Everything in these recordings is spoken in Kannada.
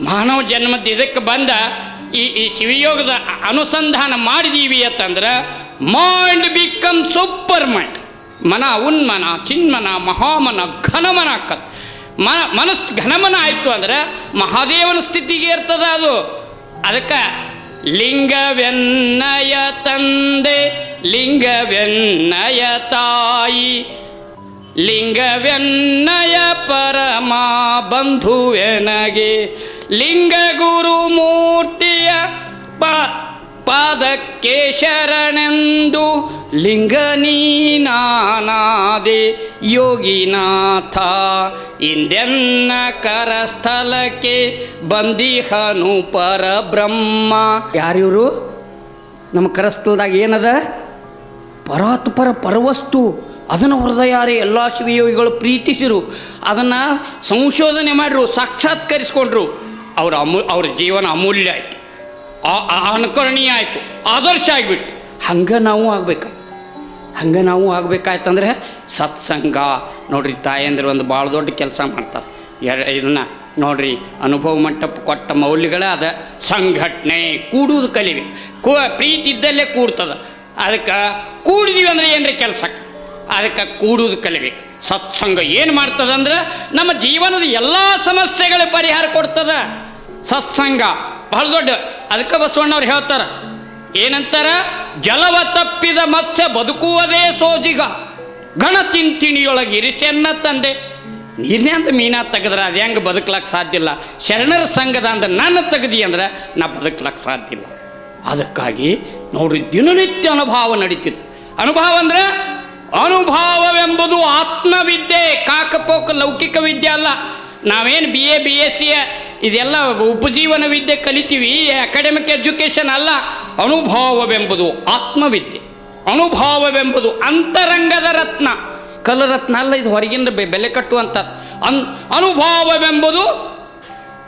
ಮಾನವ ಜನ್ಮದ ಇದಕ್ಕೆ ಬಂದ ಈ ಈ ಶಿವಯೋಗದ ಅನುಸಂಧಾನ ಮಾಡಿದೀವಿ ಅಂತಂದ್ರೆ ಮೈಂಡ್ ಬಿಕಮ್ ಸೂಪರ್ ಮೈಂಡ್ ಮನ ಉನ್ಮನ, ಚಿನ್ಮನ, ಮಹಾಮನ, ಘನಮನ ಆಕ್ಕತ್ ಮನ ಮನಸ್ಸು ಘನಮನ ಆಯಿತು ಅಂದ್ರೆ ಮಹಾದೇವನ ಸ್ಥಿತಿಗೆ ಇರ್ತದ ಅದು. ಅದಕ್ಕೆ ಲಿಂಗವೆನ್ನಯ ತಂದೆ, ಲಿಂಗವೆನ್ನಯ ತಾಯಿ. ಲಿಂಗವೆನ್ನಯ ಪರಮ ಬಂಧುವೆನಗೆ ಲಿಂಗ ಗುರು ಮೂರ್ತಿಯ ಪಾದಕ್ಕೆ ಶರಣೆಂದು ಲಿಂಗ ನೀನಾನಾದೆ. ಯೋಗಿನಾಥ, ಇಂದೆನ್ನ ಕರಸ್ಥಲಕ್ಕೆ ಬಂದಿಹನು ಪರಬ್ರಹ್ಮ. ಯಾರಿವರು? ನಮ್ಮ ಕರಸ್ಥಲದಾಗ ಏನದ? ಪರಾತ್ಪರ ಪರವಸ್ತು. ಅದನ್ನು ಹೃದಯಾರೆ ಎಲ್ಲ ಶಿವಯೋಗಿಗಳು ಪ್ರೀತಿಸಿರು. ಅದನ್ನು ಸಂಶೋಧನೆ ಮಾಡಿರು, ಸಾಕ್ಷಾತ್ಕರಿಸ್ಕೊಂಡ್ರು. ಅವ್ರ ಅಮೂ, ಅವ್ರ ಜೀವನ ಅಮೂಲ್ಯ ಆಯಿತು. ಅನುಕರಣೀಯ ಆಯಿತು. ಆದರ್ಶ ಆಗಿಬಿಟ್ಟು ಹಂಗೆ ನಾವು ಆಗ್ಬೇಕು. ಹಂಗೆ ನಾವು ಆಗ್ಬೇಕಾಯ್ತಂದ್ರೆ ಸತ್ಸಂಗ. ನೋಡ್ರಿ ತಾಯಂದ್ರೆ ಒಂದು ಭಾಳ ದೊಡ್ಡ ಕೆಲಸ ಮಾಡ್ತಾರೆ. ಎರ, ಇದನ್ನು ನೋಡ್ರಿ, ಅನುಭವ ಮಂಟಪ ಕೊಟ್ಟ ಮೌಲ್ಯಗಳೇ ಅದ. ಸಂಘಟನೆ ಕೂಡುವುದು ಕಲಿವಿ ಕೂ, ಪ್ರೀತಿ ಇದ್ದಲ್ಲೇ ಕೂಡ್ತದೆ. ಅದಕ್ಕೆ ಕೂಡಿದೀವಿ ಅಂದ್ರೆ ಏನ್ರಿ ಕೆಲಸಕ್ಕೆ? ಅದಕ್ಕೆ ಕೂಡುವುದು ಕಲಿಬೇಕು. ಸತ್ಸಂಗ ಏನು ಮಾಡ್ತದಂದ್ರೆ ನಮ್ಮ ಜೀವನದ ಎಲ್ಲ ಸಮಸ್ಯೆಗಳ ಪರಿಹಾರ ಕೊಡ್ತದ. ಸತ್ಸಂಗ ಬಹಳ ದೊಡ್ಡ. ಅದಕ್ಕೆ ಬಸವಣ್ಣವ್ರು ಹೇಳ್ತಾರೆ, ಏನಂತಾರ? ಜಲವ ತಪ್ಪಿದ ಮತ್ಸ್ಯ ಬದುಕುವುದೇ ಸೋಜಿಗ. ಗಣ ತಿಂತಿಣಿಯೊಳಗೆ ಇರಿಸೆನ್ನ ತಂದೆ. ನೀರಿನಂದ ಮೀನಾ ತೆಗೆದ್ರೆ ಅದು ಹೆಂಗೆ ಬದುಕ್ಲಕ್ಕೆ ಸಾಧ್ಯ ಇಲ್ಲ. ಶರಣರ ಸಂಘದ ಅಂದ್ರೆ ನನ್ನ ತೆಗೆದಿ ಅಂದ್ರೆ ನಾ ಬದುಕ್ಲಕ್ಕೆ ಸಾಧ್ಯ ಇಲ್ಲ. ಅದಕ್ಕಾಗಿ ನೋಡಿ ದಿನನಿತ್ಯ ಅನುಭವ ನಡೀತಿತ್ತು. ಅನುಭವ ಅಂದ್ರೆ ಅನುಭವವೆಂಬುದು ಆತ್ಮವಿದ್ಯೆ, ಕಾಕಪೋಕ ಲೌಕಿಕ ವಿದ್ಯೆ ಅಲ್ಲ. ನಾವೇನು B A B S C ಇದೆಲ್ಲ ಉಪಜೀವನ ವಿದ್ಯೆ ಕಲಿತೀವಿ ಅಕಾಡೆಮಿಕ್ ಎಜುಕೇಷನ್ ಅಲ್ಲ. ಅನುಭವವೆಂಬುದು ಆತ್ಮವಿದ್ಯೆ. ಅನುಭವವೆಂಬುದು ಅಂತರಂಗದ ರತ್ನ. ಕಲರತ್ನ ಅಲ್ಲ, ಇದು ಹೊರಗಿನ ಬೆಲೆ ಕಟ್ಟುವಂಥ ಅನ್, ಅನುಭವವೆಂಬುದು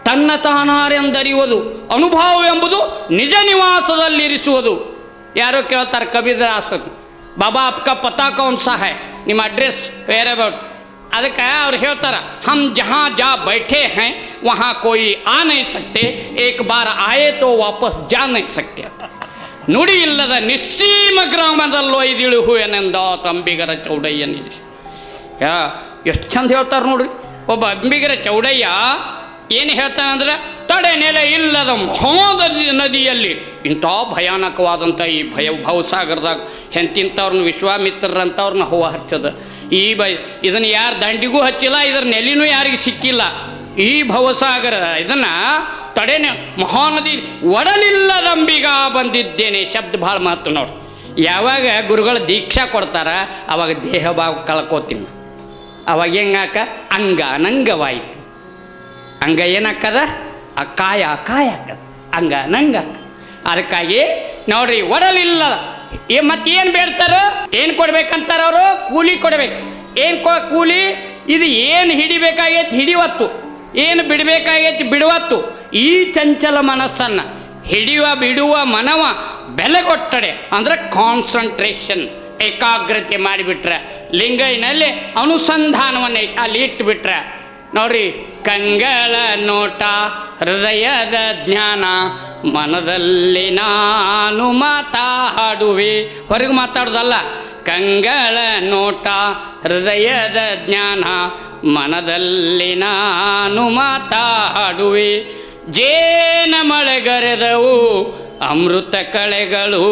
ತನ್ನ ತಾನಾರೆಂದರಿಯುವುದು ಅನುಭವವೆಂಬುದು ನಿಜ ನಿವಾಸದಲ್ಲಿರಿಸುವುದು. ಯಾರೋ ಕೇಳ್ತಾರೆ ಕಬೀರದಾಸರು ಬಾಬಾ, ಅಪ್ಕ ಪತಾ ಕೌನ್ ಸಹ ಹೈ? ನಿಮ್ಮ ಅಡ್ರೆಸ್ ವೇರ್ ಅಬೌಟ್ ಅದಕ್ಕೆ ಅವ್ರು ಹೇಳ್ತಾರೆ, ಹಮ್ ಜಹಾ ಜಾ ಬೈಠೆ ಹೈ, ವಹಾ ಕೋಯಿ ಆ ನೈ ಸಕ್ತೆ, ಏಕ್ ಬಾರ್ ಆಯೇ ತೋ ವಾಪಸ್ ಜಾ ನೈ ಸಕ್ತೆ ನುಡಿ ಇಲ್ಲದ ನಿಸ್ಸೀಮ ಗ್ರಾಮದಲ್ಲೋ ಇದಿಳು ಹೂವೆನೆಂದ ತಂಬಿಗರ ಚೌಡಯ್ಯನಿದೆ ಯಾ, ಎಷ್ಟು ಚಂದ ಹೇಳ್ತಾರೆ ನೋಡ್ರಿ, ಒಬ್ಬ ಅಂಬಿಗರ ಚೌಡಯ್ಯ ಏನು ಹೇಳ್ತಾನಂದ್ರೆ ತಡೆ ನೆಲೆ ಇಲ್ಲದ ಮಹೋದ ನದಿಯಲ್ಲಿ. ಇಂಥ ಭಯಾನಕವಾದಂಥ ಈ ಭಯ ಭವಸಾಗರದಾಗ ಎಂತಿಂಥವ್ರನ್ನ ವಿಶ್ವಾಮಿತ್ರರಂಥವ್ರನ್ನ ಹೂವು ಹಚ್ಚದ. ಈ ಬ ಇದನ್ನು ಯಾರು ದಂಡಿಗೂ ಹಚ್ಚಿಲ್ಲ, ಇದರ ನೆಲೆನೂ ಯಾರಿಗೆ ಸಿಕ್ಕಿಲ್ಲ. ಈ ಭವಸಾಗರ, ಇದನ್ನು ತಡೆನೆ ಮಹಾನದಿ ಒಡಲಿಲ್ಲದಂಬಿಗ ಬಂದಿದ್ದೇನೆ ಶಬ್ದ ಭಾಳ ಮಾತು ನೋಡಿ. ಯಾವಾಗ ಗುರುಗಳು ದೀಕ್ಷಾ ಕೊಡ್ತಾರ, ಅವಾಗ ದೇಹ ಭಾವ ಕಳ್ಕೋತೀನಿ. ಅವಾಗ ಹೆಂಗಾಕ? ಅಂಗ ಅನಂಗವಾಯಿತು. ಅಂಗ ಏನಕ್ಕದ ಆ ಕಾಯ ಕಾಯ ಹಂಗ, ನಂಗ. ಅದಕ್ಕಾಗಿ ನೋಡ್ರಿ ಒಡಲಿಲ್ಲ ಏ ಮತ್ತೇನು ಬೇಡ್ತಾರ? ಏನು ಕೊಡ್ಬೇಕಂತಾರ ಅವರು? ಕೂಲಿ ಕೊಡ್ಬೇಕು. ಏನು ಕೊ, ಕೂಲಿ? ಇದು ಏನು ಹಿಡಿಬೇಕಾಗೈತಿ? ಹಿಡಿವತ್ತು. ಏನು ಬಿಡಬೇಕಾಗೈತಿ? ಬಿಡುವತ್ತು. ಈ ಚಂಚಲ ಮನಸ್ಸನ್ನು ಹಿಡಿಯುವ, ಬಿಡುವ ಮನವ ಬೆಲೆ ಕೊಟ್ಟಡೆ ಅಂದರೆ ಕಾನ್ಸಂಟ್ರೇಷನ್ ಏಕಾಗ್ರತೆ ಮಾಡಿಬಿಟ್ರೆ, ಲಿಂಗೈನಲ್ಲಿ ಅನುಸಂಧಾನವನ್ನು ಅಲ್ಲಿ ಇಟ್ಟುಬಿಟ್ರೆ ನೋಡ್ರಿ ಕಂಗಳ ನೋಟ, ಹೃದಯದ ಜ್ಞಾನ, ಮನದಲ್ಲಿ ನಾನು ಮಾತಾಡುವೆ. ಹೊರಗೆ ಮಾತಾಡೋದಲ್ಲ, ಕಂಗಳ ನೋಟ, ಹೃದಯದ ಜ್ಞಾನ, ಮನದಲ್ಲಿ ನಾನು ಮಾತಾಡುವೆ. ಜೇನ ಮಳೆಗರೆದವು ಅಮೃತ ಕಳೆಗಳು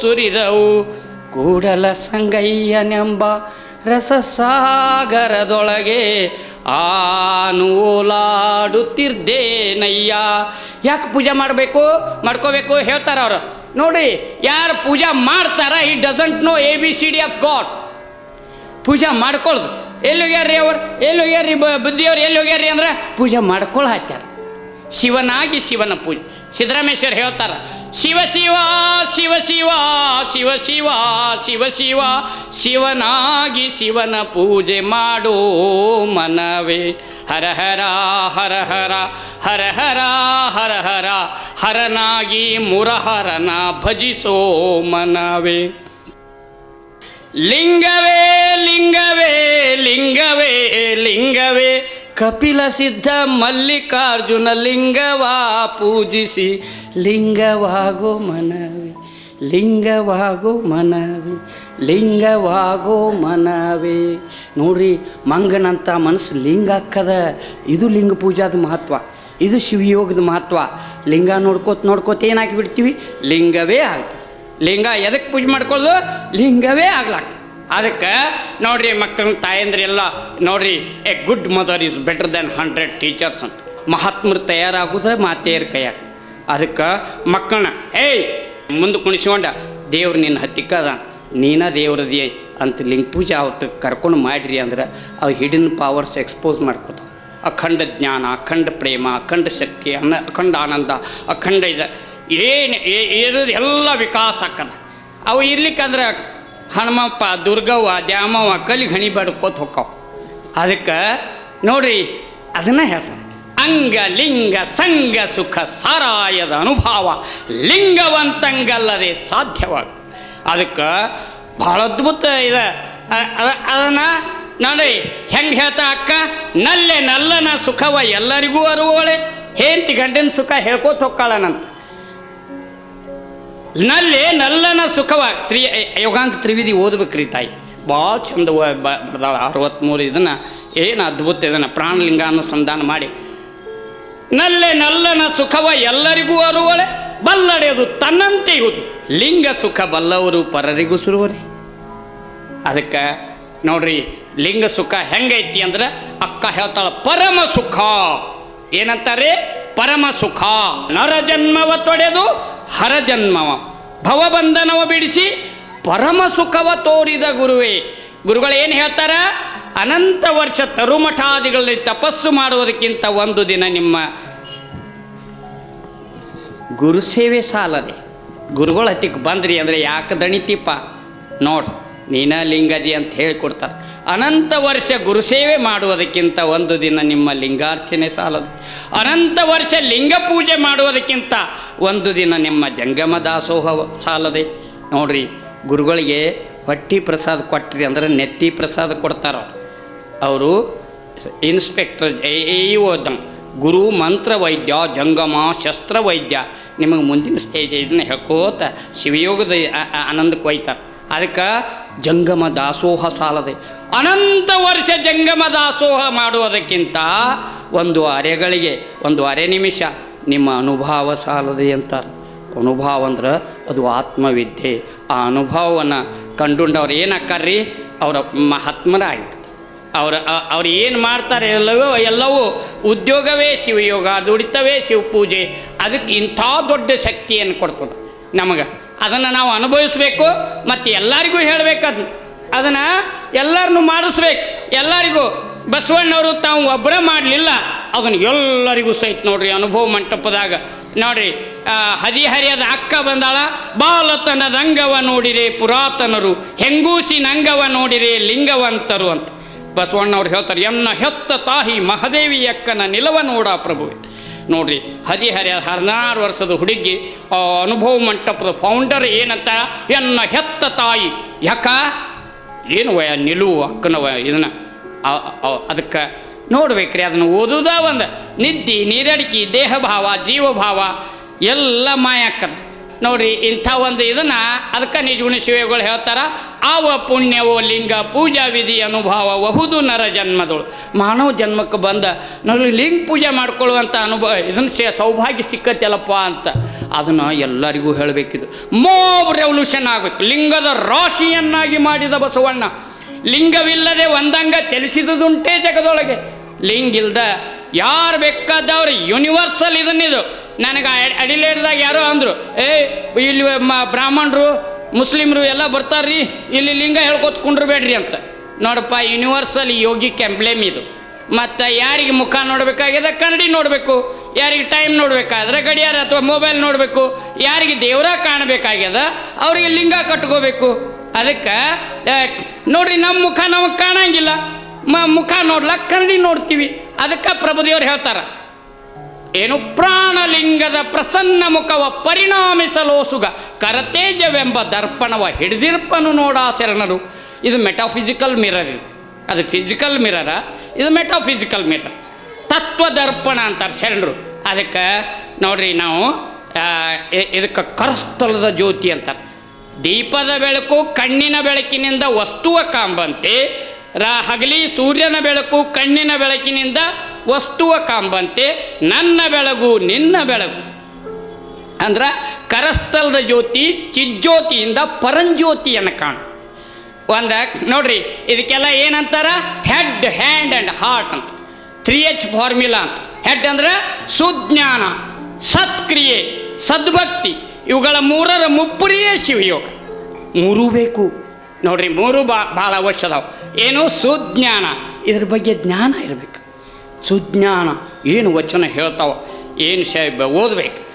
ಸುರಿದವು. ಕೂಡಲ ಸಂಗಯ್ಯನೆಂಬ ರಸಸಾಗರದೊಳಗೆ ಆನು ಓಲಾಡುತ್ತಿರ್ದೇನಯ್ಯ ಯಾಕೆ ಪೂಜೆ ಮಾಡಬೇಕು? ಮಾಡ್ಕೋಬೇಕು ಹೇಳ್ತಾರೆ ಅವರು. ನೋಡಿ, ಯಾರು ಪೂಜೆ ಮಾಡ್ತಾರ ಈ doesn't know A B C D of God ಪೂಜೆ ಮಾಡ್ಕೊಳ್ದು. ಎಲ್ಲಿ ಹೋಗ್ಯಾರ್ರಿ ಅವ್ರು? ಎಲ್ಲಿ ಹೋಗ್ಯಾರ್ರಿ ಬುದ್ಧಿಯವ್ರು? ಎಲ್ಲಿ ಹೋಗ್ಯಾರ್ರಿ ಅಂದ್ರೆ ಪೂಜೆ ಮಾಡ್ಕೊಳ ಹಾಕ್ಯಾರ. ಶಿವನಾಗಿ ಶಿವನ ಪೂಜೆ. ಸಿದ್ದರಾಮೇಶ್ವರ ಹೇಳ್ತಾರ ಶಿವ ಶಿವ ಶಿವ ಶಿವ ಶಿವ ಶಿವ ಶಿವ ಶಿವ, ಶಿವನಾಗಿ ಶಿವನ ಪೂಜೆ ಮಾಡೋ ಮನವೇ. ಹರ ಹರ ಹರ ಹರ ಹರ ಹರ ಹರ ಹರ, ಹರನಾಗಿ ಮುರಹರನ ಭಜಿಸೋ ಮನವೇ. ಲಿಂಗವೇ ಲಿಂಗವೇ ಲಿಂಗವೇ ಲಿಂಗವೇ. ಕಪಿಲ ಸಿದ್ಧ ಮಲ್ಲಿಕಾರ್ಜುನ ಲಿಂಗವಾ ಪೂಜಿಸಿ. ಲಿಂಗವಾಗೋ ಮನವಿ ಲಿಂಗವಾಗೋ ಮನವಿ ಲಿಂಗವಾಗೋ ಮನವಿ. ನೋಡ್ರಿ, ಮಂಗನಂತ ಮನಸ್ಸು ಲಿಂಗ ಹಾಕದ. ಇದು ಲಿಂಗ ಪೂಜಾದ ಮಹತ್ವ, ಇದು ಶಿವಯೋಗದ ಮಹತ್ವ. ಲಿಂಗ ನೋಡ್ಕೋತ ನೋಡ್ಕೋತ ಏನಾಗಿ ಬಿಡ್ತೀವಿ? ಲಿಂಗವೇ ಆಗ್ತದೆ ಲಿಂಗ ಎದಕ್ಕೆ ಪೂಜೆ ಮಾಡ್ಕೊಳ್ಳೋದು? ಲಿಂಗವೇ ಆಗ್ಲಾಕ. ಅದಕ್ಕೆ ನೋಡ್ರಿ ಮಕ್ಕಳ ತಾಯಂದ್ರೆಲ್ಲ ನೋಡ್ರಿ, a good mother is better than hundred teachers ಅಂತ. ಮಹಾತ್ಮರು ತಯಾರಾಗೋದು ಮಾತೆಯರ ಕೈಯಾಗ. ಅದಕ್ಕೆ ಮಕ್ಕಳನ್ನ, ಏಯ್, ಮುಂದೆ ಕುಣಿಸ್ಕೊಂಡ, ದೇವ್ರು ನಿನ್ನ ಹತ್ತಿಕ್ಕದ, ನೀನ ದೇವ್ರದಿ ಅಂತ ಲಿಂಗ ಪೂಜೆ ಅವತ್ತು ಕರ್ಕೊಂಡು ಮಾಡಿರಿ ಅಂದ್ರೆ ಅವು ಹಿಡನ್ ಪವರ್ಸ್ ಎಕ್ಸ್ಪೋಸ್ ಮಾಡ್ಕೊತಾವೆ. ಅಖಂಡ ಜ್ಞಾನ, ಅಖಂಡ ಪ್ರೇಮ, ಅಖಂಡ ಶಕ್ತಿ, ಅನ್ನ, ಅಖಂಡ ಆನಂದ, ಅಖಂಡ ಇದ, ಏನು ಇರೋದು ಎಲ್ಲ ವಿಕಾಸ ಆಕದ. ಅವು ಇರ್ಲಿಕ್ಕಂದ್ರೆ ಹನುಮಪ್ಪ, ದುರ್ಗವ್ವ, ದ್ಯಾಮವ್ವ ಕಲಿಗೆ ಹಣಿ ಬಡ್ಕೋತ ಅದಕ್ಕೆ ನೋಡ್ರಿ, ಅದನ್ನ ಹೇಳ್ತಾರೆ. ಅಂಗ ಲಿಂಗ ಸಂಗ ಸುಖ ಸಾರಾಯದ ಅನುಭವ. ಲಿಂಗವಂತಂಗಲ್ಲದೆ ಸಾಧ್ಯವಾಗ. ಅದಕ್ಕೆ ಭಾಳ ಅದ್ಭುತ ಇದೆ. ಅದನ್ನ ನೋಡಿ, ಹೆಂಗೆ ಹೇಳ್ತಾ ಅಕ್ಕ? ನಲ್ಲೆ ನಲ್ಲನ ಸುಖವ ಎಲ್ಲರಿಗೂ ಅರುವಳೆ. ಹೇಂತಿ ಗಂಡಿನ ಸುಖ ಹೇಳ್ಕೋತ ಹೊಕ್ಕಾಳನಂತ. ನಲ್ಲೆ ನಲ್ಲನ ಸುಖವ ತ್ರಿ ಯೋಗಾಂಕ ತ್ರಿವಿಧಿ ಓದ್ಬೇಕ್ರಿ ತಾಯಿ. ಭಾಳ ಚಂದ ಬರ್ದಾಳ ಅರವತ್ತ್ಮೂರು ಇದನ್ನು. ಏನು ಅದ್ಭುತ ಇದನ್ನು. ಪ್ರಾಣಲಿಂಗ ಅನುಸಂಧಾನ ಮಾಡಿ. ನಲ್ಲೆ ನಲ್ಲನ ಸುಖವ ಎಲ್ಲರಿಗೂ ಅರುವಳೆ, ಬಲ್ಲಡೆಯದು ತನ್ನಂತೆ ಇರುವುದು. ಲಿಂಗ ಸುಖ ಬಲ್ಲವರು ಪರರಿಗೂ ಸುರುವರಿ. ಅದಕ್ಕೆ ನೋಡ್ರಿ, ಲಿಂಗ ಸುಖ ಹೆಂಗೈತಿ ಅಂದ್ರೆ ಅಕ್ಕ ಹೇಳ್ತಾಳ, ಪರಮ ಸುಖ. ಏನಂತಾರೆ? ಪರಮ ಸುಖ. ನರ ಜನ್ಮವ ತೊಡೆದು ಹರ ಜನ್ಮವ. ಭವಬಂಧನವ ಬಿಡಿಸಿ ಪರಮ ಸುಖವ ತೋರಿದ ಗುರುವೇ. ಗುರುಗಳು ಏನು ಹೇಳ್ತಾರ? ಅನಂತ ವರ್ಷ ತರುಮಠಾದಿಗಳಲ್ಲಿ ತಪಸ್ಸು ಮಾಡುವುದಕ್ಕಿಂತ ಒಂದು ದಿನ ನಿಮ್ಮ ಗುರುಸೇವೆ ಸಾಲದೆ. ಗುರುಗಳು ಹತ್ತಿಗೆ ಬಂದ್ರಿ ಅಂದರೆ ಯಾಕೆ ದಣಿತಿಪ್ಪ? ನೋಡು, ನೀನ ಲಿಂಗದಿ ಅಂತ ಹೇಳಿಕೊಡ್ತಾರೆ ಅನಂತ ವರ್ಷ ಗುರುಸೇವೆ ಮಾಡುವುದಕ್ಕಿಂತ ಒಂದು ದಿನ ನಿಮ್ಮ ಲಿಂಗಾರ್ಚನೆ ಸಾಲದು. ಅನಂತ ವರ್ಷ ಲಿಂಗ ಪೂಜೆ ಮಾಡುವುದಕ್ಕಿಂತ ಒಂದು ದಿನ ನಿಮ್ಮ ಜಂಗಮ ದಾಸೋಹ ಸಾಲದೆ. ನೋಡ್ರಿ, ಗುರುಗಳಿಗೆ ಹೊಟ್ಟಿ ಪ್ರಸಾದ ಕೊಟ್ರಿ ಅಂದ್ರೆ ನೆತ್ತಿ ಪ್ರಸಾದ ಕೊಡ್ತಾರ ಅವರು ಇನ್ಸ್ಪೆಕ್ಟರ್ ಎ ಓದ ಗುರು ಮಂತ್ರ ವೈದ್ಯ, ಜಂಗಮ ಶಸ್ತ್ರ ವೈದ್ಯ, ನಿಮಗೆ ಮುಂದಿನ ಸ್ಟೇಜ್ ಇದನ್ನ ಹೇಳ್ಕೋತ ಶಿವಯೋಗದ ಆನಂದಕ್ಕೆ ಒಯ್ತಾರೆ. ಅದಕ್ಕೆ ಜಂಗಮ ದಾಸೋಹ ಸಾಲದೆ. ಅನಂತ ವರ್ಷ ಜಂಗಮ ದಾಸೋಹ ಮಾಡುವುದಕ್ಕಿಂತ ಒಂದು ಅರೆಗಳಿಗೆ, ಒಂದು ಅರೆ ನಿಮಿಷ ನಿಮ್ಮ ಅನುಭವ ಸಾಲದೆ ಅಂತಾರೆ. ಅನುಭವ ಅಂದ್ರೆ ಅದು ಆತ್ಮವಿದ್ಯೆ. ಆ ಅನುಭವವನ್ನು ಕಂಡುಂಡವ್ರು ಏನಾಕ್ಕಾರ್ರಿ ಅವರ ಮಹಾತ್ಮರಾಗಿರ್ತಾರೆ ಅವ್ರ ಅವ್ರು ಏನು ಮಾಡ್ತಾರೆ ಎಲ್ಲವೋ, ಎಲ್ಲವೂ ಉದ್ಯೋಗವೇ ಶಿವಯೋಗ ದುಡಿತವೇ ಶಿವಪೂಜೆ, ಅದಕ್ಕೆ ಇಂಥ ದೊಡ್ಡ ಶಕ್ತಿಯನ್ನು ಕೊಡ್ತದೆ ನಮಗೆ. ಅದನ್ನು ನಾವು ಅನುಭವಿಸ್ಬೇಕು, ಮತ್ತು ಎಲ್ಲರಿಗೂ ಹೇಳಬೇಕು ಅದನ್ನ. ಅದನ್ನು ಎಲ್ಲರನ್ನೂ ಮಾಡಿಸ್ಬೇಕು. ಎಲ್ಲರಿಗೂ ಬಸವಣ್ಣವರು ತಾವು ಒಬ್ಬರೇ ಮಾಡಲಿಲ್ಲ. ಅದನ್ನು ಎಲ್ಲರಿಗೂ ಸಹಿತ ನೋಡ್ರಿ, ಅನುಭವ ಮಂಟಪದಾಗ. ನೋಡ್ರಿ ಹದಿಹರಿಯದ ಅಕ್ಕ ಬಂದಾಳ ಬಾಲತನ ರಂಗವ ನೋಡಿರೆ ಪುರಾತನರು ಹೆಂಗೂಸಿ ನಂಗವ ನೋಡಿರೆ ಲಿಂಗವಂತರು ಅಂತ. ಬಸವಣ್ಣವ್ರು ಹೇಳ್ತಾರೆ, ಎನ್ನ ಹೆತ್ತ ತಾಯಿ ಮಹಾದೇವಿ ಅಕ್ಕನ ನಿಲವ ನೋಡ ಪ್ರಭುವೆ. ನೋಡ್ರಿ ಹದಿಹರೆಯ ಹದಿನಾರು ವರ್ಷದ ಹುಡುಗಿ ಅನುಭವ ಮಂಟಪದ ಫೌಂಡರ್ ಏನಂತ, ಎನ್ನ ಹೆತ್ತ ತಾಯಿ. ಯಾಕ? ಏನು ವಯ ನಿಲುವು ಅಕ್ಕನ ವಯ ಇದನ್ನ ಅದಕ್ಕೆ ನೋಡ್ಬೇಕ್ರಿ, ಅದನ್ನು ಓದುವುದ ಒಂದು. ನಿದ್ದಿ, ನೀರಡಿಕೆ ದೇಹ ಭಾವ ಜೀವಭಾವ, ಎಲ್ಲ ಮಾಯ ಆಕ್ಕದ ನೋಡ್ರಿ, ಇಂಥ ಒಂದು ಇದನ್ನ ಅದಕ್ಕೆ ನಿಜಗುಣ ಶಿವಗಳು ಹೇಳ್ತಾರ, ಆವ ಪುಣ್ಯವೋ ಲಿಂಗ ಪೂಜಾ ವಿಧಿ ಅನುಭವ ಬಹುದು ನರ ಜನ್ಮದಳು. ಮಾನವ ಜನ್ಮಕ್ಕೆ ಬಂದ ನೋಡಿ ಲಿಂಗ ಪೂಜೆ ಮಾಡ್ಕೊಳ್ಳುವಂಥ ಅನುಭವ, ಇದನ್ನು ಸೇ ಸೌಭಾಗ್ಯ ಸಿಕ್ಕತ್ತಲ್ಲಪ್ಪ ಅಂತ. ಅದನ್ನು ಎಲ್ಲರಿಗೂ ಹೇಳಬೇಕಿದು. ಮೋಬ್ ರೆವಲ್ಯೂಷನ್ ಆಗಬೇಕು. ಲಿಂಗದ ರಾಶಿಯನ್ನಾಗಿ ಮಾಡಿದ ಬಸವಣ್ಣ. ಲಿಂಗವಿಲ್ಲದೆ ಒಂದಂಗ ಚಲಿಸಿದುದುಂಟೇ ಜಗದೊಳಗೆ. ಲಿಂಗ ಇಲ್ದ ಯಾರು ಬೇಕಾದವ್ರು ಯೂನಿವರ್ಸಲ್ ಇದನ್ನಿದು ನನಗೆ ಅಡಿಲೇಡ್ದಾಗ ಯಾರೋ ಅಂದರು, ಏ, ಇಲ್ಲಿ ಮ ಬ್ರಾಹ್ಮಣರು, ಮುಸ್ಲಿಮ್ರು ಎಲ್ಲ ಬರ್ತಾರ್ರಿ, ಇಲ್ಲಿ ಲಿಂಗ ಹೇಳ್ಕೊತ ಕುಂಡ್ರಬೇಡ್ರಿ ಅಂತ. ನೋಡಪ್ಪ ಯೂನಿವರ್ಸಲ್ ಯೋಗಿಕ್ ಎಂಬ್ಲೇಮ್ ಇದು. ಮತ್ತು ಯಾರಿಗೆ ಮುಖ ನೋಡಬೇಕಾಗಿದೆ, ಕನ್ನಡಿ ನೋಡಬೇಕು. ಯಾರಿಗೆ ಟೈಮ್ ನೋಡಬೇಕಾದ್ರೆ ಗಡಿಯಾರ ಅಥವಾ ಮೊಬೈಲ್ ನೋಡಬೇಕು. ಯಾರಿಗೆ ದೇವರ ಕಾಣಬೇಕಾಗ್ಯದ, ಅವ್ರಿಗೆ ಲಿಂಗ ಕಟ್ಕೋಬೇಕು. ಅದಕ್ಕೆ ನೋಡ್ರಿ ನಮ್ಮ ಮುಖ ನಮಗೆ ಕಾಣಂಗಿಲ್ಲ. ಮ ಮುಖ ನೋಡ್ಲಕ್ಕ ಕನ್ನಡಿ ನೋಡ್ತೀವಿ. ಅದಕ್ಕೆ ಪ್ರಭುದೇವ್ರು ಹೇಳ್ತಾರೆ ಏನು ಪ್ರಾಣಲಿಂಗದ ಪ್ರಸನ್ನ ಮುಖವ ಪರಿಣಾಮಿಸಲೋಸುಗ ಕರತೇಜವೆಂಬ ದರ್ಪಣವ ಹಿಡಿದಿರ್ಪನು ನೋಡಾ ಶರಣರು. ಇದು ಮೆಟಾಫಿಸಿಕಲ್ ಮಿರರ್ ಇದು. ಅದು ಫಿಸಿಕಲ್ ಮಿರರ, ಇದು ಮೆಟಾಫಿಸಿಕಲ್ ಮಿರರ್. ತತ್ವ ದರ್ಪಣ ಅಂತಾರೆ ಶರಣರು. ಅದಕ್ಕೆ ನೋಡ್ರಿ ನಾವು ಇದಕ್ಕೆ ಕರಸ್ಥಲದ ಜ್ಯೋತಿ ಅಂತಾರೆ. ದೀಪದ ಬೆಳಕು ಕಣ್ಣಿನ ಬೆಳಕಿನಿಂದ ವಸ್ತುವ ಕಾಂಬಂತೆ, ರ, ಹಗಲಿ ಸೂರ್ಯನ ಬೆಳಕು ಕಣ್ಣಿನ ಬೆಳಕಿನಿಂದ ವಸ್ತುವ ಕಾಂಬಂತೆ ನನ್ನ ಬೆಳಗು, ನಿನ್ನ ಬೆಳಗು. ಅಂದ್ರೆ ಕರಸ್ಥಲದ ಜ್ಯೋತಿ ಚಿಜ್ಜ್ಯೋತಿಯಿಂದ ಪರಂಜ್ಯೋತಿಯನ್ನು ಕಾಣು. ಒಂದು, ನೋಡ್ರಿ, ಇದಕ್ಕೆಲ್ಲ ಏನಂತಾರ? ಹೆಡ್ ಹ್ಯಾಂಡ್ ಆ್ಯಂಡ್ ಹಾರ್ಟ್ ಅಂತ. ತ್ರೀ ಎಚ್ ಫಾರ್ಮ್ಯುಲಾ ಅಂತ. ಹೆಡ್ ಅಂದ್ರೆ ಸುಜ್ಞಾನ, ಸತ್ಕ್ರಿಯೆ, ಸದ್ಭಕ್ತಿ. ಇವುಗಳ ಮೂರರ ಮುಪ್ಪುರಿಯೇ ಶಿವಯೋಗ. ಮೂರೂ ಬೇಕು. ನೋಡ್ರಿ, ಮೂರು ಬಾ ಭಾಳ ಅವಶ್ಯ ಏನು? ಸುಜ್ಞಾನ. ಇದ್ರ ಬಗ್ಗೆ ಜ್ಞಾನ ಇರಬೇಕು. ಸುಜ್ಞಾನ. ಏನು ವಚನ ಹೇಳ್ತಾವ? ಏನು ಶ ಓದಬೇಕು.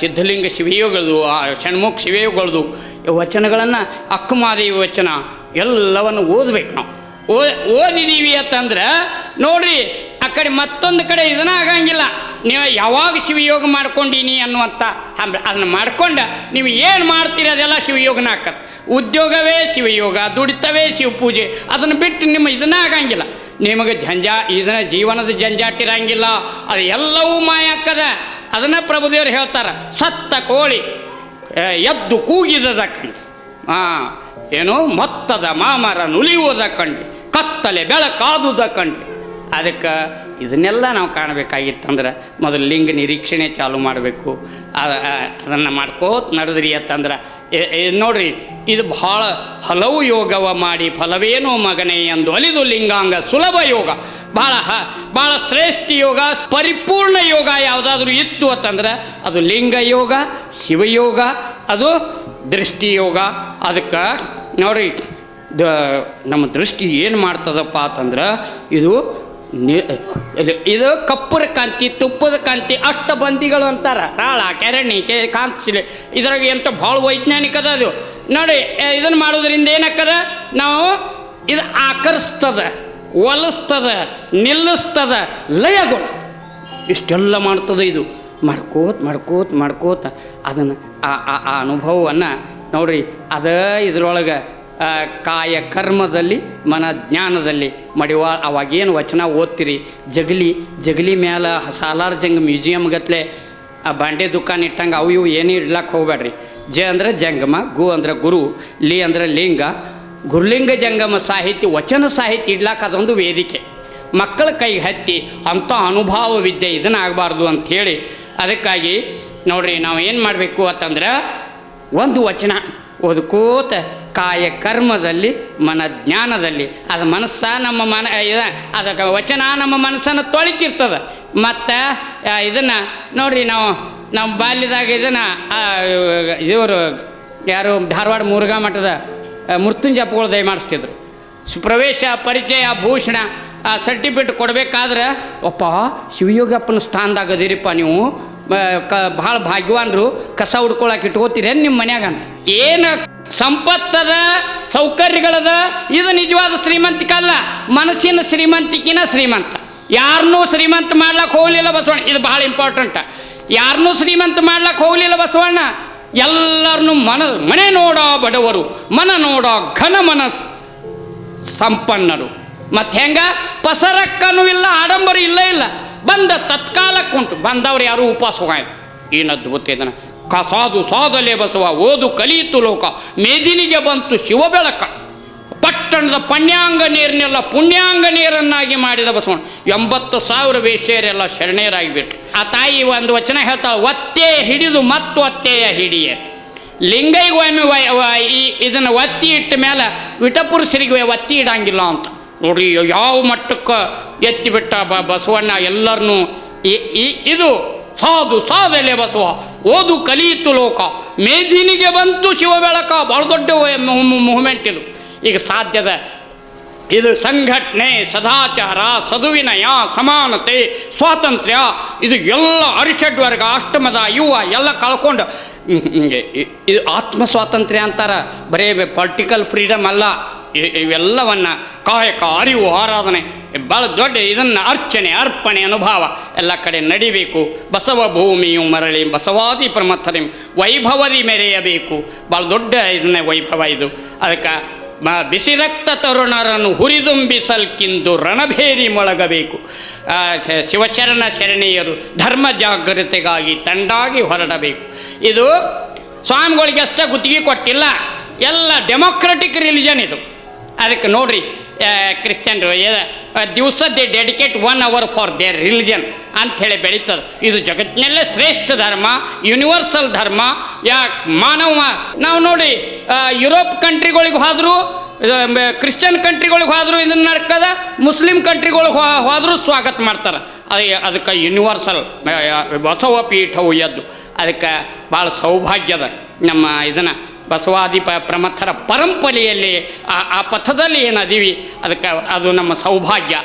ಸಿದ್ಧಲಿಂಗ ಶಿವಯೋಗದು ಆ ಷಣ್ಮುಖ ಶಿವಯೋಗಳದು ವಚನಗಳನ್ನು ಅಕ್ಕಮಾದೇವಿ ವಚನ, ಎಲ್ಲವನ್ನು ಓದ್ಬೇಕು ನಾವು. ಓ, ಓದಿದೀವಿ ಅಂತಂದ್ರೆ, ನೋಡ್ರಿ, ಆ ಕಡೆ ಮತ್ತೊಂದು ಕಡೆ ಇದನ್ನ ಆಗಂಗಿಲ್ಲ. ನೀವು ಯಾವಾಗ ಶಿವಯೋಗ ಮಾಡ್ಕೊಂಡೀನಿ ಅನ್ನುವಂಥ ಅದನ್ನ ಮಾಡ್ಕೊಂಡು, ನೀವು ಏನು ಮಾಡ್ತೀರಿ ಅದೆಲ್ಲ ಶಿವಯೋಗನ ಹಾಕತ್ತೆ ಉದ್ಯೋಗವೇ ಶಿವಯೋಗ, ದುಡಿತವೇ ಶಿವಪೂಜೆ, ಅದನ್ನು ಬಿಟ್ಟು ನಿಮ್ಮ ಇದನ್ನ ಆಗಂಗಿಲ್ಲ. ನಿಮಗೆ ಜಂಜಾ ಇದನ್ನ ಜೀವನದ ಜಂಜಾಟಿರಂಗಿಲ್ಲ ಅದು ಎಲ್ಲವೂ ಮಾಯ ಅದನ್ನು ಪ್ರಭುದೇವರು ಹೇಳ್ತಾರೆ, ಸತ್ತ ಕೋಳಿ ಎದ್ದು ಕೂಗಿದದ ಕಂಡು. ಹಾಂ ಏನು ಮತ್ತದ ಮಾಮರ ನುಲಿಯುವುದ ಕಂಡು, ಕತ್ತಲೆ ಬೆಳಕಾದುದ ಕಂಡು. ಅದಕ್ಕೆ ಇದನ್ನೆಲ್ಲ ನಾವು ಕಾಣಬೇಕಾಗಿತ್ತಂದ್ರೆ ಮೊದಲು ಲಿಂಗ ನಿರೀಕ್ಷಣೆ ಚಾಲು ಮಾಡಬೇಕು. ಅದನ್ನು ಮಾಡ್ಕೋತ ನಡೆದ್ರಿ ಅಂತಂದ್ರೆ ನೋಡ್ರಿ, ಇದು ಬಹಳ ಹಲವು ಯೋಗವ ಮಾಡಿ ಫಲವೇನೋ ಮಗನೇ ಎಂದು ಅಲಿದು ಲಿಂಗಾಂಗ ಸುಲಭ ಯೋಗ. ಭಾಳ ಹ, ಭಾಳ ಶ್ರೇಷ್ಠ ಯೋಗ, ಪರಿಪೂರ್ಣ ಯೋಗ ಯಾವುದಾದ್ರೂ ಇತ್ತು ಅಂತಂದ್ರೆ ಅದು ಲಿಂಗ ಯೋಗ ಶಿವಯೋಗ ಅದು ದೃಷ್ಟಿ ಯೋಗ. ಅದಕ್ಕೆ ನೋಡ್ರಿ, ದ, ನಮ್ಮ ದೃಷ್ಟಿ ಏನು ಮಾಡ್ತದಪ್ಪ ಅಂತಂದ್ರೆ ಇದು ಇದು- ಕಪ್ಪುರ ಕಾಂತಿ, ತುಪ್ಪದ ಕಾಂತಿ, ಅಷ್ಟ ಬಂದಿಗಳು ಅಂತಾರ. ರಾಳ ಕೆರಣಿ ಕೆ ಕಾಂತಿಸಿಲೆ ಇದ್ರಾಗ ಎಂತ ಭಾಳ ವೈಜ್ಞಾನಿಕ ಅದ. ಅದು ನೋಡಿ ಇದನ್ನು ಮಾಡೋದ್ರಿಂದ ಏನಕ್ಕದ ನಾವು ಇದು ಆಕರ್ಸ್ತದ, ಒಲಿಸ್ತದ, ನಿಲ್ಲಿಸ್ತದ ಲಯಗಳು ಇಷ್ಟೆಲ್ಲ ಮಾಡ್ತದೆ ಇದು. ಮಾಡ್ಕೋತ ಮಾಡ್ಕೋತ ಮಾಡ್ಕೋತ ಅದನ್ನು ಆ, ಆ- ಅನುಭವವನ್ನು ನೋಡ್ರಿ, ಅದ ಇದ್ರೊಳಗೆ ಕಾಯ ಕರ್ಮದಲ್ಲಿ, ಮನ ಜ್ಞಾನದಲ್ಲಿ. ಮಡಿವ, ಅವಾಗೇನು ವಚನ ಓದ್ತೀರಿ? ಜಗಲಿ ಜಗಲಿ ಮ್ಯಾಲ ಸಾಲಾರ್ ಜಂಗ್ ಮ್ಯೂಸಿಯಮ್ ಗತ್ಲೆ, ಆ ಬಾಂಡೆ ದುಕಾನ್ ಇಟ್ಟಂಗೆ ಅವು ಇವು ಏನೂ ಇಡ್ಲಕ್ಕೆ ಹೋಗ್ಬೇಡ್ರಿ ಜ ಅಂದರೆ ಜಂಗಮ, ಗು ಅಂದರೆ ಗುರು, ಲಿ ಅಂದರೆ ಲಿಂಗ. ಗುರುಲಿಂಗ, ಜಂಗಮ ಸಾಹಿತ್ಯ, ವಚನ ಸಾಹಿತ್ಯ ಇಡ್ಲಾಕ ಅದೊಂದು ವೇದಿಕೆ. ಮಕ್ಕಳ ಕೈಗೆ ಹತ್ತಿ ಅಂಥ ಅನುಭವ ವಿದ್ಯೆ ಇದನ್ನು ಆಗಬಾರ್ದು ಅಂಥೇಳಿ ಅದಕ್ಕಾಗಿ ನೋಡ್ರಿ ನಾವು ಏನು ಮಾಡಬೇಕು ಅಂತಂದ್ರೆ ಒಂದು ವಚನ. ಓದ್ಕೋತ ಕಾಯ ಕರ್ಮದಲ್ಲಿ, ಮನ ಜ್ಞಾನದಲ್ಲಿ. ಅದು ಮನಸ್ಸ ನಮ್ಮ ಮನ ಇದ, ಅದಕ್ಕೆ ವಚನ ನಮ್ಮ ಮನಸ್ಸನ್ನು ತೊಳಿತಿರ್ತದೆ. ಮತ್ತು ಇದನ್ನು ನೋಡ್ರಿ ನಾವು, ನಮ್ಮ ಬಾಲ್ಯದಾಗ ಇದನ್ನು ಇವರು ಯಾರು ಧಾರವಾಡ ಮುರುಘಾ ಮಠದ ಮೃತ್ಯುಂಜಪಗಳು ದಯ ಮಾಡಿಸ್ತಿದ್ರು. ಪ್ರವೇಶ, ಪರಿಚಯ, ಭೂಷಣ, ಆ, ಸರ್ಟಿಫಿಕೇಟ್ ಕೊಡಬೇಕಾದ್ರೆ ಒಪ್ಪ ಶಿವಯೋಗಪ್ಪನ ಸ್ಥಾನದಾಗ ಅದಿರಿಪ್ಪ ನೀವು. ಕ, ಭಾಳ ಭಾಗ್ಯವಾನ್ರು ಕಸ ಹುಡ್ಕೊಳಕ್ಕೆ ಇಟ್ಕೋತೀರೇನು ನಿಮ್ಮ ಮನ್ಯಾಗ ಅಂತ. ಏನು ಸಂಪತ್ತದ, ಸೌಕರ್ಯಗಳದ, ಇದು ನಿಜವಾದ ಶ್ರೀಮಂತಿಕ ಅಲ್ಲ ಮನಸ್ಸಿನ ಶ್ರೀಮಂತಿಕಿನ ಶ್ರೀಮಂತ. ಯಾರನ್ನೂ ಶ್ರೀಮಂತ ಮಾಡ್ಲಕ್ಕೆ ಹೋಗಲಿಲ್ಲ ಬಸವಣ್ಣ. ಇದು ಭಾಳ ಇಂಪಾರ್ಟೆಂಟ್ ಯಾರನ್ನೂ ಶ್ರೀಮಂತ ಮಾಡ್ಲಕ್ಕೆ ಹೋಗಲಿಲ್ಲ ಬಸವಣ್ಣ. ಎಲ್ಲರನ್ನು ಮನ, ಮನೆ ನೋಡೋ ಬಡವರು, ಮನ ನೋಡೋ ಘನ ಮನಸ್ಸು ಸಂಪನ್ನರು. ಮತ್ತೆ ಹೆಂಗ? ಪಸರಕ್ಕನೂ ಇಲ್ಲ, ಆಡಂಬರ ಇಲ್ಲ ಇಲ್ಲ. ಬಂದ ತತ್ಕಾಲಕ್ಕೆ ಉಂಟು ಬಂದವ್ರು ಯಾರು ಉಪವಾಸ ಹೋಗಾಯ ಏನು ಅದ್ಭುತ ಕ ಸಾಧು ಸಾಧಲೆ ಬಸವ, ಓದು ಕಲಿಯಿತು ಲೋಕ, ಮೇದಿನಿಗೆ ಬಂತು ಶಿವ ಬೆಳಕ ಪಟ್ಟಣದ ಪಣ್ಯಾಂಗ ನೀರನ್ನೆಲ್ಲ ಪುಣ್ಯಾಂಗ ನೀರನ್ನಾಗಿ ಮಾಡಿದ ಬಸವಣ್ಣ. ಎಂಬತ್ತು ಸಾವಿರ ವೇಶ್ಯರೆಲ್ಲ ಶರಣೆಯರಾಗಿಬಿಟ್ರು ಆ ತಾಯಿ ಒಂದು ವಚನ ಹೇಳ್ತಾ ಒತ್ತೆ ಹಿಡಿದು ಮತ್ತು ಒತ್ತೆಯ ಹಿಡಿಯ ಲಿಂಗೈಗೊಮ್ಮೆ ಈ ಇದನ್ನು ಒತ್ತಿ ಇಟ್ಟ ಮೇಲೆ ವಿಟಪುರುಷರಿಗೆ ಒತ್ತಿ ಇಡಂಗಿಲ್ಲ ಅಂತ. ನೋಡ್ರಿ, ಯಾವ ಮಟ್ಟಕ್ಕೆ ಎತ್ತಿಬಿಟ್ಟ ಬಸವಣ್ಣ ಎಲ್ಲರನ್ನೂ ಇದು ಸಾಧು ಸಾಧಲೆ ಬಸವ ಓದು ಕಲಿಯಿತು ಲೋಕ ಮೇಧಿನಿಗೆ ಬಂತು ಶಿವ ಬೆಳಕ ಭಾಳ ದೊಡ್ಡ ಮೂವ್ಮೆಂಟ್ ಇದು ಈಗ ಸಾಧ್ಯದ ಇದು ಸಂಘಟನೆ ಸದಾಚಾರ ಸದುವಿನಯ ಸಮಾನತೆ ಸ್ವಾತಂತ್ರ್ಯ ಇದು ಎಲ್ಲ ಅರಿಷಡ್ವರ್ಗ ಅಷ್ಟಮದ ಯುವ ಎಲ್ಲ ಕಳ್ಕೊಂಡು ಇದು ಆತ್ಮ ಸ್ವಾತಂತ್ರ್ಯ ಅಂತಾರೆ ಬರೇ ಪೊಲಿಟಿಕಲ್ ಫ್ರೀಡಮ್ ಅಲ್ಲ ಇವೆಲ್ಲವನ್ನ ಕಾಯಕ ಅರಿವು, ಆರಾಧನೆ ಭಾಳ ದೊಡ್ಡ ಇದನ್ನು ಅರ್ಚನೆ, ಅರ್ಪಣೆ ಅನುಭವ ಎಲ್ಲ ಕಡೆ ನಡಿಬೇಕು. ಬಸವ ಭೂಮಿಯು ಮರಳಿ, ಬಸವಾದಿ ಪ್ರಮಥನೆ ವೈಭವದಿ ಮೆರೆಯಬೇಕು. ಭಾಳ ದೊಡ್ಡ ಇದನ್ನೇ ವೈಭವ ಇದು. ಅದಕ್ಕೆ ಮ ಬಿಸಿರಕ್ತ ತರುಣರನ್ನು ಹುರಿದುಂಬಿಸಲ್ಕಿಂದು ರಣಭೇರಿ ಮೊಳಗಬೇಕು. ಶಿವಶರಣ ಶರಣೀಯರು ಧರ್ಮ ಜಾಗ್ರತೆಗಾಗಿ ತಂಡಾಗಿ ಹೊರಡಬೇಕು. ಇದು ಸ್ವಾಮಿಗಳಿಗೆ ಅಷ್ಟೇ ಗುತ್ತಿಗೆ ಕೊಟ್ಟಿಲ್ಲ. ಎಲ್ಲ ಡೆಮೊಕ್ರೆಟಿಕ್ ರಿಲಿಜನ್ ಇದು. ಅದಕ್ಕೆ ನೋಡ್ರಿ ಕ್ರಿಶ್ಚಿಯನ್ರು ದಿವಸ they dedicate one hour for their religion ಅಂಥೇಳಿ ಬೆಳೀತದೆ. ಇದು ಜಗತ್ತಿನಲ್ಲೇ ಶ್ರೇಷ್ಠ ಧರ್ಮ ಯೂನಿವರ್ಸಲ್ ಧರ್ಮ, ಯಾ, ಮಾನವ. ನಾವು ನೋಡಿ ಯುರೋಪ್ ಕಂಟ್ರಿಗಳಿಗೆ ಹೋದರೂ ಕ್ರಿಶ್ಚಿಯನ್ ಕಂಟ್ರಿಗಳಿಗೆ ಹೋದರೂ ಇದನ್ನು ನಡ್ಕದ, ಮುಸ್ಲಿಂ ಕಂಟ್ರಿಗಳಿಗೆ ಹೋದರೂ ಸ್ವಾಗತ ಮಾಡ್ತಾರೆ. ಅದು, ಅದಕ್ಕೆ ಯೂನಿವರ್ಸಲ್ ಬಸವ ಪೀಠವು ಎದ್ದು, ಅದಕ್ಕೆ ಭಾಳ ಸೌಭಾಗ್ಯದ ನಮ್ಮ ಇದನ್ನು ಬಸವಾದಿ ಪ ಪ್ರಮಥರ ಪರಂಪರೆಯಲ್ಲಿ ಆ ಆ ಪಥದಲ್ಲಿ ಏನದೀವಿ ಅದಕ್ಕೆ ಅದು ನಮ್ಮ ಸೌಭಾಗ್ಯ.